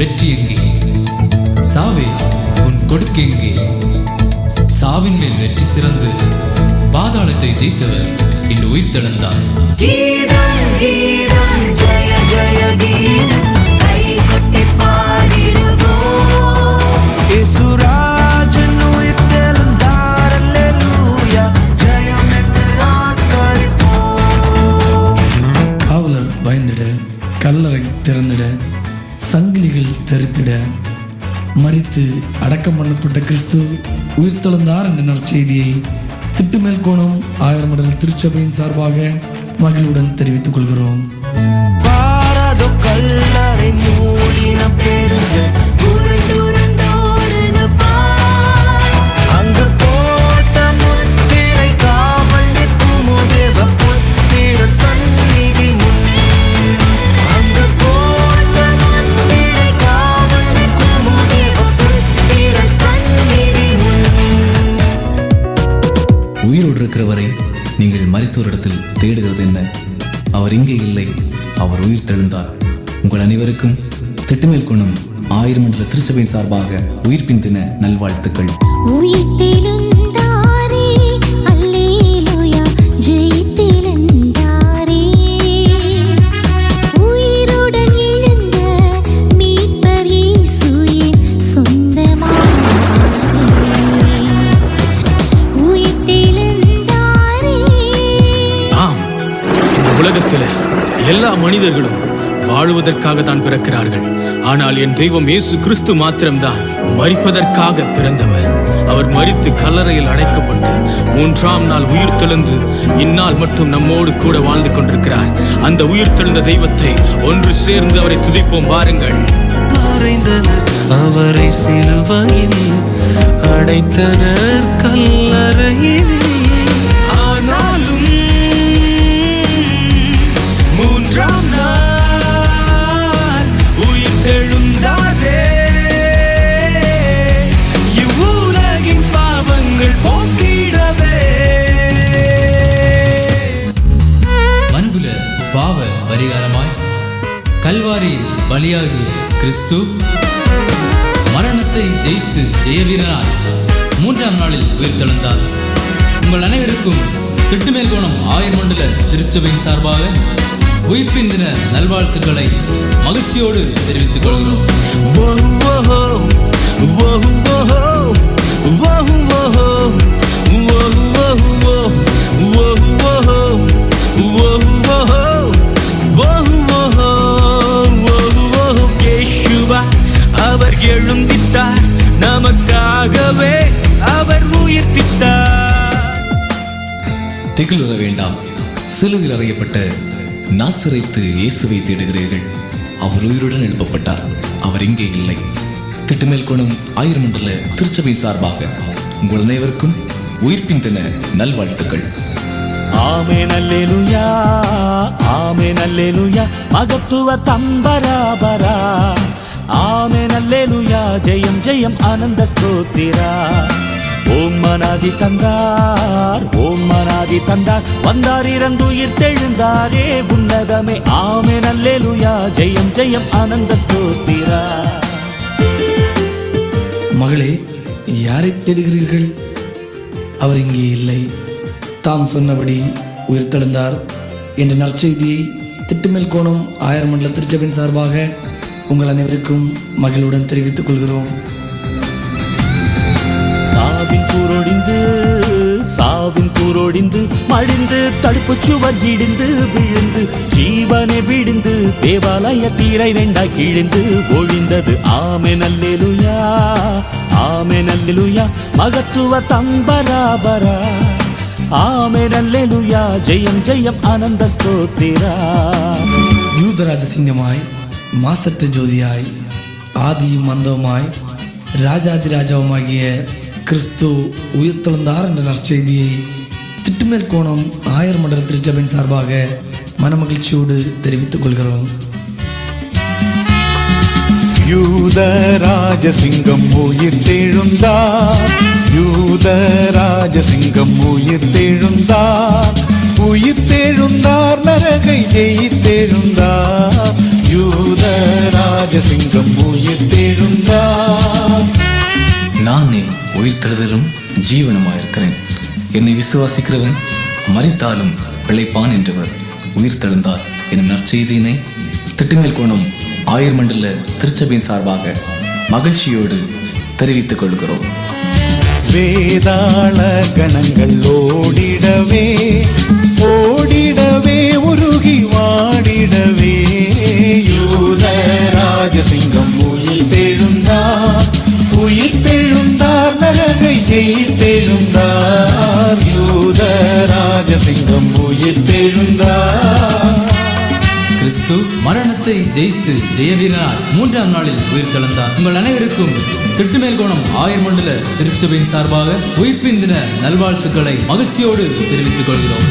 வெற்றி எங்கே? சாவே உன் கொடுக்கெங்கே சாவின் மேல் வெற்றி சிறந்து பாதாளத்தை ஜெயித்தவர் இன்று உயிர்த்தெழுந்தார் கீதம் கீதம் ஜெய ஜெய கீதம் கை கொட்டி பாடிடுவோம். கல்லறை திறந்திட சங்கிலிகள் தரித்திட மறித்து அடக்கம் பண்ணப்பட்ட கிறிஸ்து உயிர்த்தெழுந்தார் என்ற நற்செய்தியை திட்டுமேல் கோணம் ஆயிரம் மடல் திருச்சபையின் சார்பாக மகிழ்வுடன் தெரிவித்துக் கொள்கிறோம். பாராதோ கல்லறை மூடின பெருங்க உயிரோடு இருக்கிறவரை நீங்கள் மரித்தோரிடத்தில் தேடுகிறது என்ன? அவர் இங்கே இல்லை. அவர் உயிர் தெழுந்தார். உங்கள் அனைவருக்கும் திட்டுமேல் கொண்ணும் ஆயிரம் மண்டல திருச்சபையின் சார்பாக உயிர்ப்பின் தின நல்வாழ்த்துக்கள். எல்லா மனிதர்களும் வாழுவதற்காக தான் பிறக்கிறார்கள். ஆனால் என் தெய்வம் இயேசு கிறிஸ்து மாத்திரம்தான் மறிப்பதற்காக பிறந்தவர். அவர் மறித்து கல்லறையில் அடைக்கப்பட்டு மூன்றாம் நாள் உயிர் தெழுந்து இந்நாள் மட்டும் நம்மோடு கூட வாழ்ந்து கொண்டிருக்கிறார். அந்த உயிர் தெழுந்த தெய்வத்தை ஒன்று சேர்ந்து அவரை துதிப்போம். வாருங்கள். அவரை சிலுவையில் அடைத்தனர் கல்லறையிலே. பலியாகிய கிறிஸ்து மரணத்தை ஜெயித்து ஜெயவீரனாய் மூன்றாம் நாளில் உயிர்த்தெழுந்தார். உங்கள் அனைவருக்கும் திட்டுமேல் கோணம் ஆயிரம் மண்டல திருச்சபையின் சார்பாக உயிர்ப்பின் தின நல்வாழ்த்துக்களை மகிழ்ச்சியோடு தெரிவித்துக் கொள்கிறோம். திகிலுற வேண்டாம். சிலுவில் அறையப்பட்ட நாசரைத்து இயேசுவை தேடுகிறீர்கள். அவர் உயிருடன் எழுப்பப்பட்டார். அவர் இங்கே இல்லை. திட்டுமேல் கோணம் ஆயிரம் மண்டல திருச்சபை சார்பாக உங்கள் அனைவருக்கும் உயிர்ப்பின் தின நல்வாழ்த்துக்கள். ஆமே நல்லேலுயா ஆமே நல்லேலுயா மகத்துவ தம்பராபரா. ஆமே நல்லேலுயா ஜெயம் ஜெயம் ஆனந்த ஸ்தோத்திரா. ஓம் மனாதி தந்தார் ஓம் மனாதி தந்தார். வந்தார் இறந்துயிர் தெழுந்தாரே உன்னதமே. ஆமென் அல்லேலூயா. ஜெயம் ஜெயம் ஆனந்த ஸ்தோத்திரா. மகளே யாரை தேடுகிறீர்கள்? அவர் இங்கே இல்லை. தாம் சொன்னபடி உயிர்த்தெழுந்தார் என்ற நற்செய்தியை திட்டுமேல் கோணம் ஆயிரம் மண்டல திருச்சபின் சார்பாக உங்கள் அனைவருக்கும் மகிழ்வுடன் தெரிவித்துக் கொள்கிறோம். குரொடிந்து சாவின் குரொடிந்து மடிந்து தடுப்பு சுவர் இடிந்து விழுந்து ஜீவனை விடிந்து தேவாலய தீரை ரெண்டாய் கிழிந்து ஒழிந்தது. ஆமே நல்லெலுயா ஆமே நல்லெலுயா மகத்துவ தம்பராபரா. ஆமே நல்லெலுயா ஜெயம் ஜெயம் ஆனந்த ஸ்தோத்திரா. யூதராஜ சிங்கமாய் மாசற்ற ஜோதியாய் ஆதியும் மந்தவுமாய் ராஜாதிராஜாவுமாகிய கிறிஸ்து உயிர்த்தெழுந்தார் என்ற நற்செய்தியை திட்டுமேல் கோணம் ஆயர் மண்டல திருச்சபையின் சார்பாக மனமகிழ்ச்சியோடு தெரிவித்துக் கொள்கிறோம். யூதராஜசிங்கம் உயிர்த்தெழுந்தார். யூதராஜசிங்கம் உயிர் தெழுந்தார் நரகை ஜெயித்தெழுந்தார். யூதராஜசிங்கம் உயிர் தெழுந்தார் உயிர்த்தெழுதலும் ஜீவனுமாயிருக்கிறேன். என்னை விசுவாசிக்கிறவன் மறித்தாலும் பிழைப்பான் என்றவர். உயிர்த்தெழுந்தார் எனும் நற்செய்தியினை திட்டுமேல் கோணம் ஆயிரம் மண்டல திருச்சபையின் சார்பாக மகிழ்ச்சியோடு தெரிவித்துக் கொள்கிறோம். வேதாள கணங்கள் ஓடிடவே ஓடிடவே உருகி வாடிடவே. யூத ராஜசிங்கம் உயிர் தெழுந்தா உயிர் நரகை யூத ராஜசிங்கம் உயிர் தெழுந்தார். கிறிஸ்து மரணத்தை ஜெயித்து ஜெயவீரனார் மூன்றாம் நாளில் உயிர் உயிர்த்தெழுந்தார் உங்கள் அனைவருக்கும் திட்டுமேல்கோணம் ஆயிரம் மண்டல திருச்சபையின் சார்பாக உயிர்ப்பின் தின நல்வாழ்த்துக்களை மகிழ்ச்சியோடு தெரிவித்துக் கொள்கிறோம்.